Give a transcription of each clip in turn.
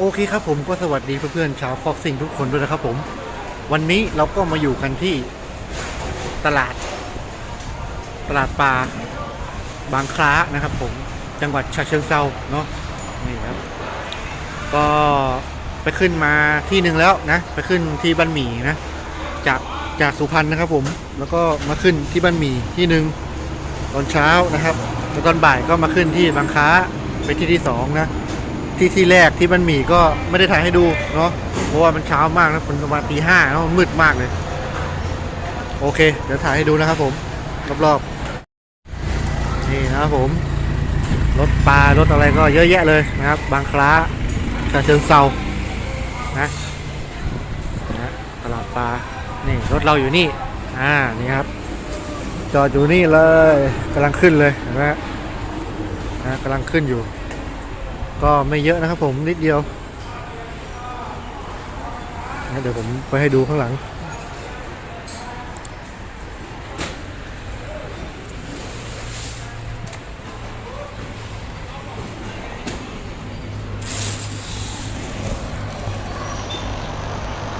โอเคครับผมก็สวัสดีเพื่อนๆชาวฟอกซิงทุกคนด้วยนะครับผม วันนี้เราก็มาอยู่กันที่ตลาด ตลาดปลาบางคล้านะครับผมจังหวัดฉะเชิงเซาเนาะนี่ครับ ก็ไปขึ้นมาที่หนึ่งแล้วนะ ไปขึ้นที่บ้านหมี่นะ จากจากสุพรรณนะครับผมแล้วก็มาขึ้นที่บ้านหมี่ที่หนึ่งตอนเช้านะครับแล้วตอนบ่ายก็มาขึ้นที่บางคล้าไปที่ที่สองนะ ที่ที่แรกที่มันหมีก็ไม่ได้ถ่ายให้ดูเนาะเพราะว่ามันเช้ามากนะประมาณตีห้าแล้วมันมืดมากเลย โอเค เดี๋ยวถ่ายให้ดูนะครับผมรอบๆนี่นะครับผมรถปลารถอะไรก็เยอะแยะเลยนะครับ บางคล้าชาเชิงเซานะนะตลาดปลานี่รถเราอยู่นี่อ่านี่ครับ จอดอยู่นี่เลยกำลังขึ้นเลยเห็นไหมนะกำลังขึ้นอยู่ ก็ไม่เยอะนะครับผมนิดเดียวนะเดี๋ยวผมไปให้ดูข้างหลัง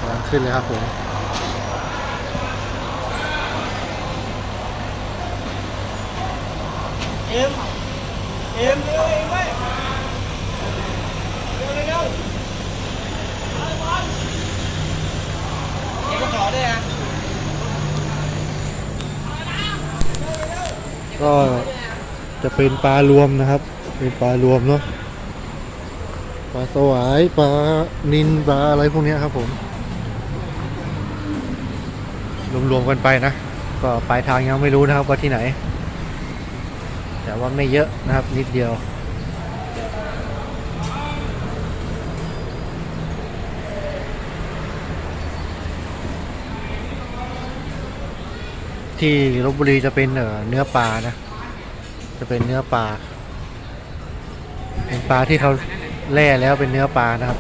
กำลังขึ้นเลยครับผมเอ็มเอ็มเร็วเอ็มไว้เร็วเร็วเร็วเอ็มก็ขอได้นะ ก็จะเป็นปลารวมนะครับ เป็นปลารวมเนาะปลาสวายปลานินปลาอะไรพวกนี้ครับผมรวมๆกันไปนะ ก็ปลายทางยังไม่รู้นะครับว่าที่ไหน แต่ว่าไม่เยอะนะครับนิดเดียว ที่ลบบุรีจะเป็นเนื้อปลานะ จะเป็นเนื้อปลา เป็นปลาที่เขาแล่แล้วเป็นเนื้อปลานะครับ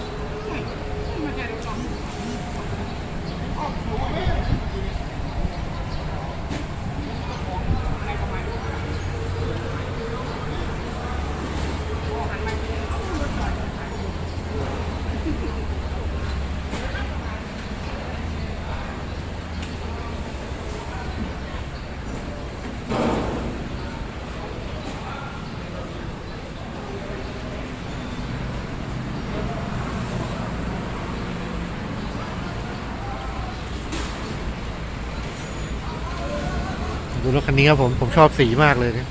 ดูรถคันนี้ครับผม ผมชอบสีมากเลยนี่ย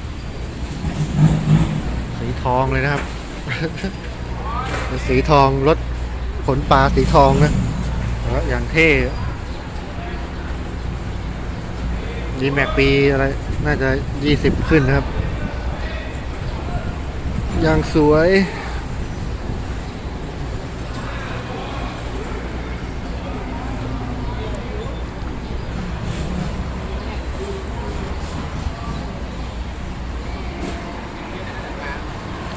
สีทองเลยนะครับ สีทองรถขนปลาสีทองนะแล้วอย่างเท่ดีแม็กปีอะไร น่าจะยี่สิบขึ้นนะครับ อย่างสวย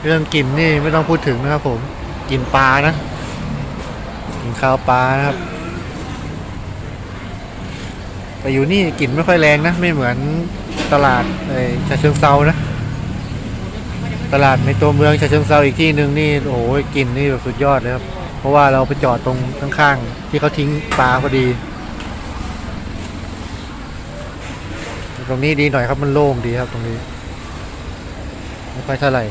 เรื่องกลิ่นนี่ไม่ต้องพูดถึงนะครับผมกลิ่นปลานะกลิ่นข้าวปลานะครับ แต่อยู่นี่กลิ่นไม่ค่อยแรงนะ ไม่เหมือนตลาดไอ้ชาเชิงเซานะ ตลาดในตัวเมืองชาเชิงเซาอีกที่หนึ่งนี่โอ้โหกลิ่นนี่แบบสุดยอดเลยครับ เพราะว่าเราไปจอดตรงข้างๆที่เขาทิ้งปลาพอดี ตรงนี้ดีหน่อยครับมันโล่งดีครับตรงนี้ไม่ค่อยเท่าไหร่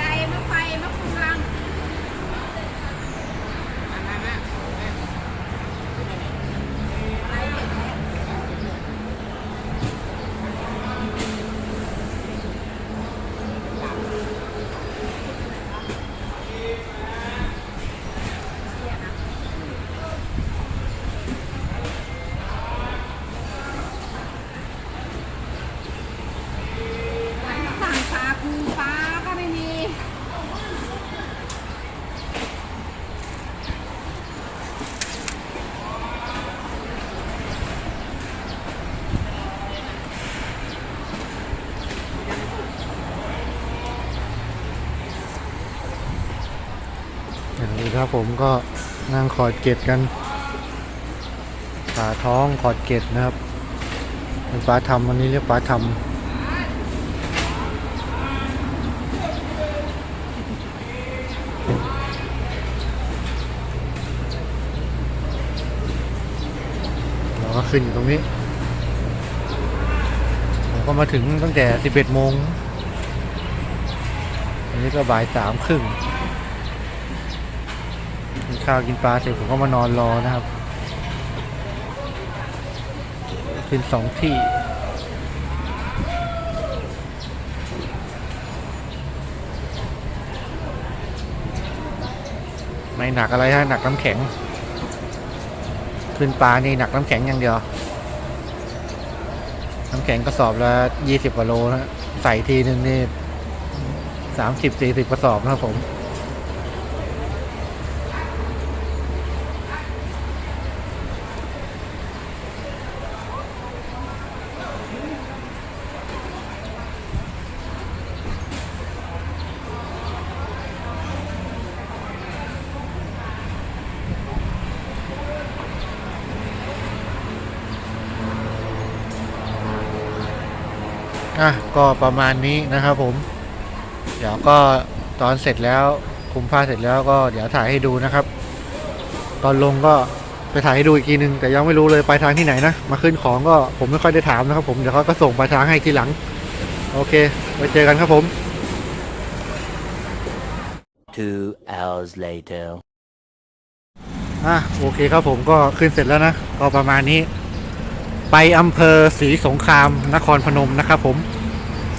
ยายมะไฟมะฟูรัง น นี่ครับผมก็นั่งขอดเกล็ดกันผ่าท้องขอดเกล็ดนะครับเป็นปลาทำวันนี้เรียกปลาทำเราก็ขึ้นอยู่ตรงนี้ผมก็มาถึงตั้งแต่ 11 โมง อันนี้ก็บ่ายสามครึ่ง กินข้าวกินปลาเสร็จผมก็มานอนรอนะครับขึ้นสองที่ไม่หนักอะไรฮะหนักน้ำแข็ง ขึ้นปลานี่หนักน้ำแข็งอย่างเดียว น้ำแข็งกระสอบละยี่สิบกว่าโลนะใส่ทีนึงนี่สามสิบสี่สิบกระสอบนะครับผม อะก็ประมาณนี้นะครับผม เดี๋ยวก็ตอนเสร็จแล้วคุมผ้าเสร็จแล้วก็เดี๋ยวถ่ายให้ดูนะครับ ตอนลงก็ไปถ่ายให้ดูอีกทีนึง แต่ยังไม่รู้เลยปลายทางที่ไหนนะ มาขึ้นของก็ผมไม่ค่อยได้ถามนะครับผม เดี๋ยวเขาก็ส่งปลายทางให้ทีหลัง โอเค ไว้เจอกันครับผม Two hours later. อะโอเคครับผมก็ขึ้นเสร็จแล้วนะ ก็ประมาณนี้ ไปอำเภอศรีสงครามนครพนมนะครับผม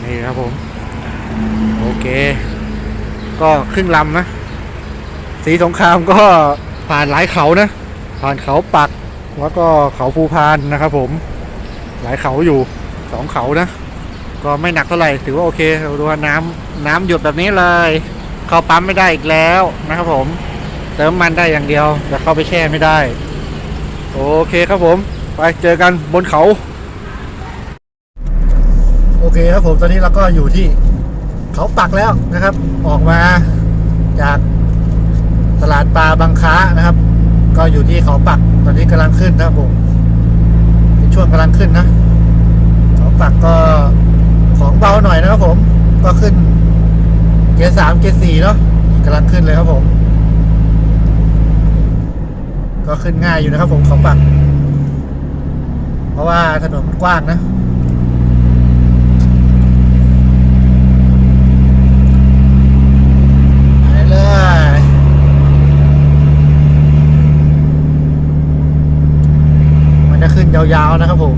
นี่ครับผม โอเค ก็ครึ่งลำนะศรีสงครามก็ผ่านหลายเขานะ ผ่านเขาปัก แล้วก็เขาภูพานนะครับผม หลายเขาอยู่สองเขานะ ก็ไม่หนักเท่าไหร่ถือว่าโอเคเราดูว่าน้ำน้ำหยดแบบนี้เลย เข้าปั๊มไม่ได้อีกแล้วนะครับผม เติมมันได้อย่างเดียวแต่เข้าไปแช่ไม่ได้ โอเคครับผม ไปเจอกันบนเขา โอเคครับผมตอนนี้เราก็อยู่ที่เขาปักแล้วนะครับ ออกมาจากตลาดปลาบางค้านะครับ ก็อยู่ที่เขาปัก ตอนนี้กำลังขึ้นนะครับผมเป็นช่วงกำลังขึ้นนะ เขาปักก็ของเบาหน่อยนะครับผม ก็ขึ้นเกียร์สามเกียร์สี่เนาะกำลังขึ้นเลยครับผม ก็ขึ้นง่ายอยู่นะครับผมเขาปัก ราะว่าถนนมันกว้างนะไปเลยมันจะขึ้นยาวๆนะครับผม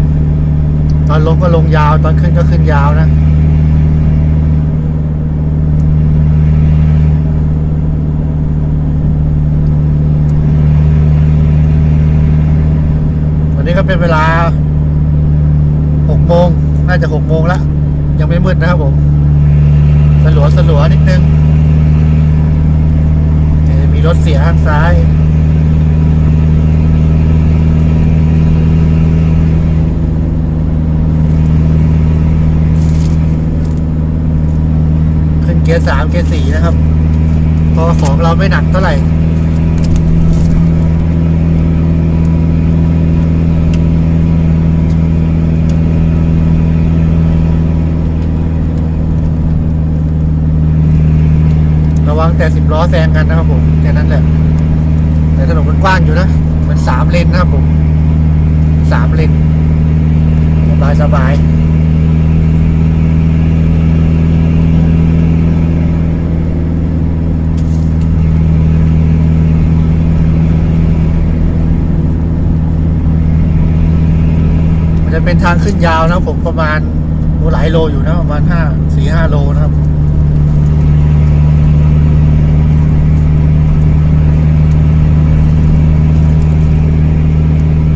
ตอนลงก็ลงยาว ตอนขึ้นก็ขึ้นยาวนะวันนี้ก็เป็นเวลา โมงน่าจะหกโมงแล้วยังไม่มืดนะครับผมสลัวสลัวนิดนึงมีรถเสียข้างซ้ายขึ้นเกียร์สามเกียร์สี่นะครับ พอของเราไม่หนักเท่าไหร่ วังแต่สิบล้อแซงกันนะครับผมแค่นั้นแหละ แต่ถนนมันกว้างอยู่นะ มันสามเลนนะครับผมสามเลนสบายสบายมันจะเป็นทางขึ้นยาวนะผมประมาณหลายโลอยู่นะประมาณห้าสี่ห้าโลนะครับ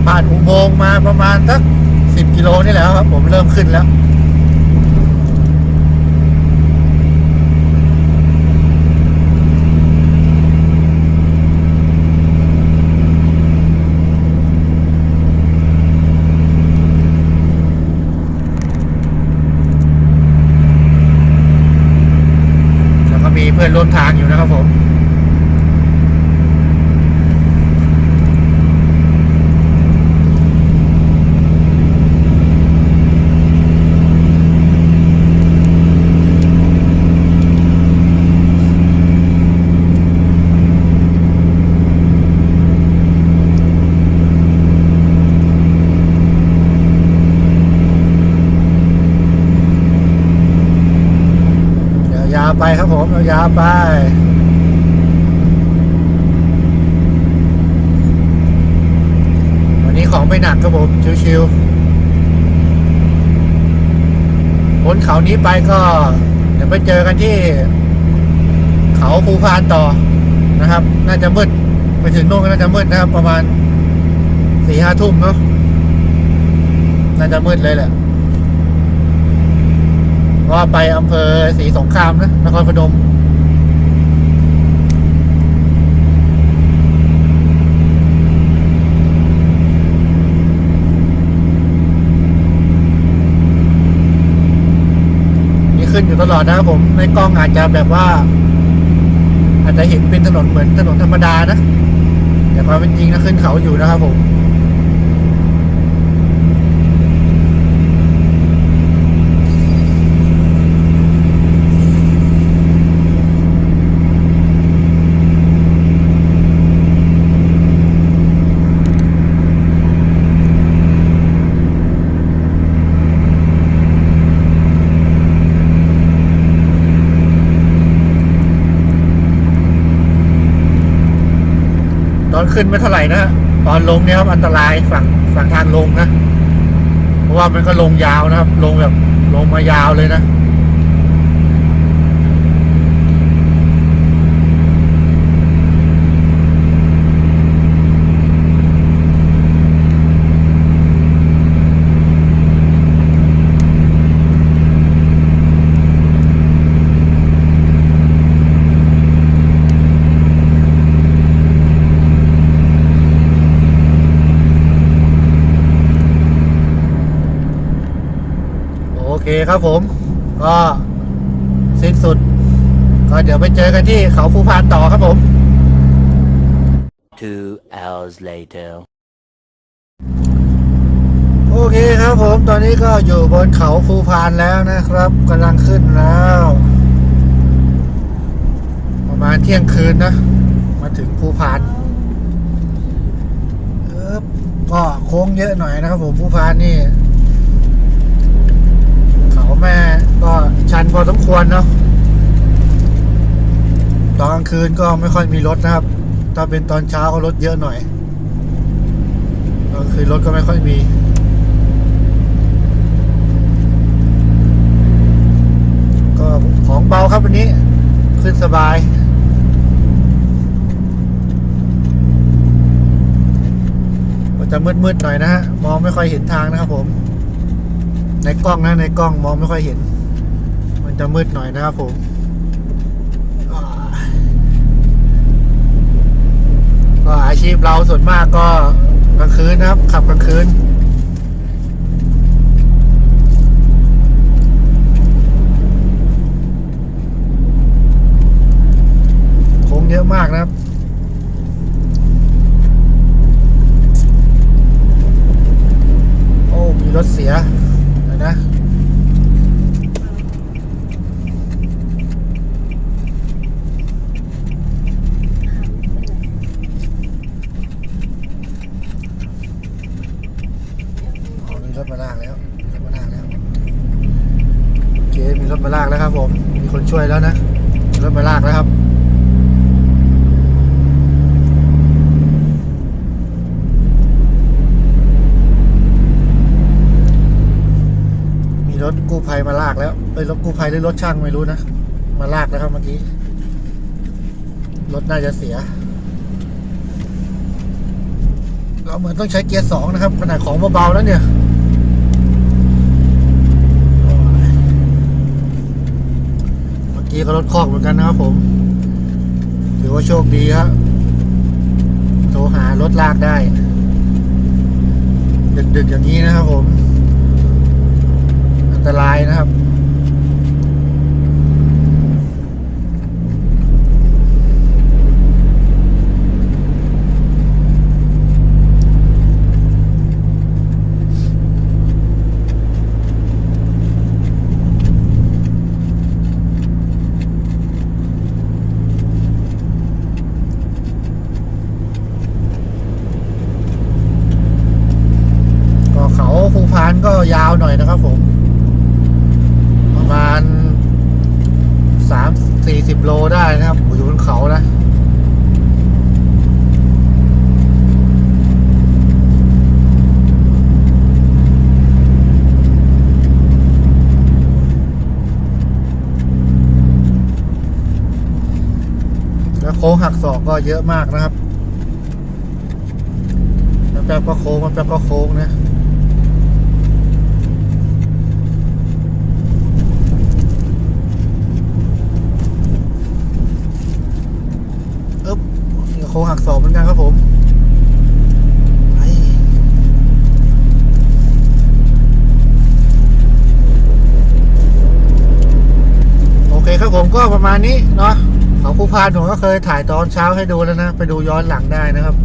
ผ่านอุโมงมาประมาณสักสิบกิโลนี่แหล้วครับ ผมเริ่มขึ้นแล้วแล้วก็มีเพื่อนร่วมทางอยู่นะครับผม นะครับผมยาวไปวันนี้ของไม่หนักครับผมชิวๆพ้นเขานี้ไปก็ เดี๋ยวไปเจอกันที่ เขาภูพานต่อนะครับ น่าจะมืดไปถึงโน่นก็น่าจะมืดนะครับ ประมาณสี่ห้าทุ่มเนาะน่าจะมืดเลยแหละ ว่าไปอำเภอศรีสงครามนะนครพนมมีขึ้นอยู่ตลอดนะครับผม ในกล้องอาจจะแบบว่า อาจจะเห็นเป็นถนนเหมือนถนนธรรมดานะ แต่ความเป็นจริงนะขึ้นเขาอยู่นะครับผม อนขึ้นไม่เท่าไหร่นะตอนลงเนี่ยครับอันตรายฝั่งฝั่งทางลงนะ เพราะว่ามันก็ลงยาวนะครับ ลงแบบลงมายาวเลยนะ โอเคครับผม ก็สิ้นสุด ก็เดี๋ยวไปเจอกันที่เขาภูพานต่อครับผม Two hours later. โอเคครับผมตอนนี้ก็อยู่บนเขาภูพานแล้วนะครับกำลังขึ้นแล้ว ประมาณเที่ยงคืนนะ มาถึงภูพานเอิบก็โค้งเยอะหน่อยนะครับผมภูพานนี่ เขาแม่ก็ชันพอสมควรเนาะตอนกลางคืนก็ไม่ค่อยมีรถนะครับ ถ้าเป็นตอนเช้าก็รถเยอะหน่อยตอนคืนรถก็ไม่ค่อยมีก็ของเบาครับวันนี้ ขึ้นสบายก็จะมืดๆหน่อยนะฮะ มองไม่ค่อยเห็นทางนะครับผม ในกล้องนะในกล้องมองไม่ค่อยเห็น มันจะมืดหน่อยนะครับผมก็อาชีพเราส่วนมากก็กลางคืนนะครับ ขับกลางคืนโค้งเยอะมากนะครับโอ้มีรถเสียเดี๋ยวนะ อ๋อมีรถมาลากแล้วมีรถมาลากแล้ว โอเค มีรถมาลากแล้วครับผม มีคนช่วยแล้วนะ มีรถมาลากแล้วครับ มีรถกู้ภัยมาล เอ้ยรถกู้ภัยหรือรถช่างไม่รู้นะ มาลากแล้วครับเมื่อกี้ รถน่าจะเสีย เราเหมือนต้องใช้เกียร์สองนะครับ ขนาดของเบาๆแล้วเนี่ยโอ้ยเมื่อกี้ก็รถคอกเหมือนกันนะครับผม ถือว่าโชคดีครับโทรหารถลากได้ ดึกๆอย่างนี้นะครับผม อันตรายนะครับ ก็เขาภูพานก็ยาวหน่อยนะครับผม ประมาณสามสี่สิบโลได้นะครับอยู่บนเขานะแล้วโค้งหักศอกก็เยอะมากนะครับมันแป๊บก็โค้งมันแป๊บก็โค้งนะ อึ๊บนี่ก็โค้งหักศอกเหมือนกันครับผมไปโอเคครับผมก็ประมาณนี้เนาะเขาภู พานผมก็เคยถ่ายตอนเช้าให้ดูแล้วนะ ไปดูย้อนหลังได้นะครับ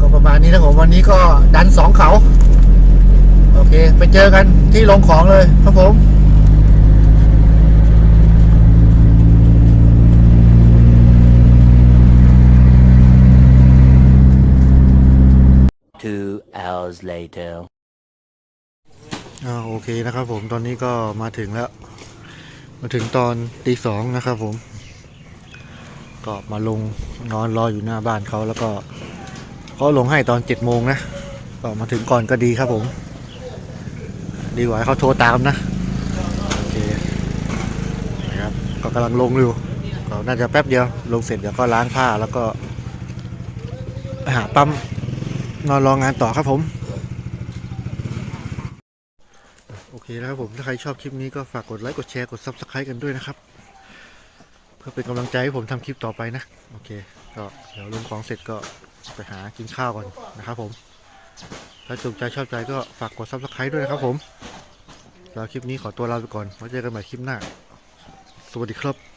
ก็ประมาณนี้นะผมวันนี้ก็ดันสองเขา โอเค ไปเจอกันที่ลงของเลยครับผม Two hours later. อ่าโอเคนะครับผมตอนนี้ก็มาถึงแล้ว มาถึงตอนตีสองนะครับผม ก็มาลงนอนรออยู่หน้าบ้านเขาแล้วก็เขาลงให้ตอนเจ็ดโมงนะ ก็มาถึงก่อนก็ดีครับผม ดีกว่าเขาโทรตามนะ โอเคนะครับก็กำลังลงอยู่ก็น่าจะแป๊บเดียว ลงเสร็จเดี๋ยวก็ล้างผ้าแล้วก็หาปั๊มนอนรองานต่อครับผม โอเคนะครับผมถ้าใครชอบคลิปนี้ก็ฝากกดไลค์กดแชร์กด Subscribe กันด้วยนะครับ เพื่อเป็นกำลังใจให้ผมทำคลิปต่อไปนะ โอเค ก็เดี๋ยวลงของเสร็จก็ไปหากินข้าวก่อนนะครับผม ถ้าถูกใจชอบใจก็ฝากกด Subscribe ด้วยนะครับผมแล้วคลิปนี้ขอตัวลาไปก่อนไว้เจอกันใหม่คลิปหน้า สวัสดีครับ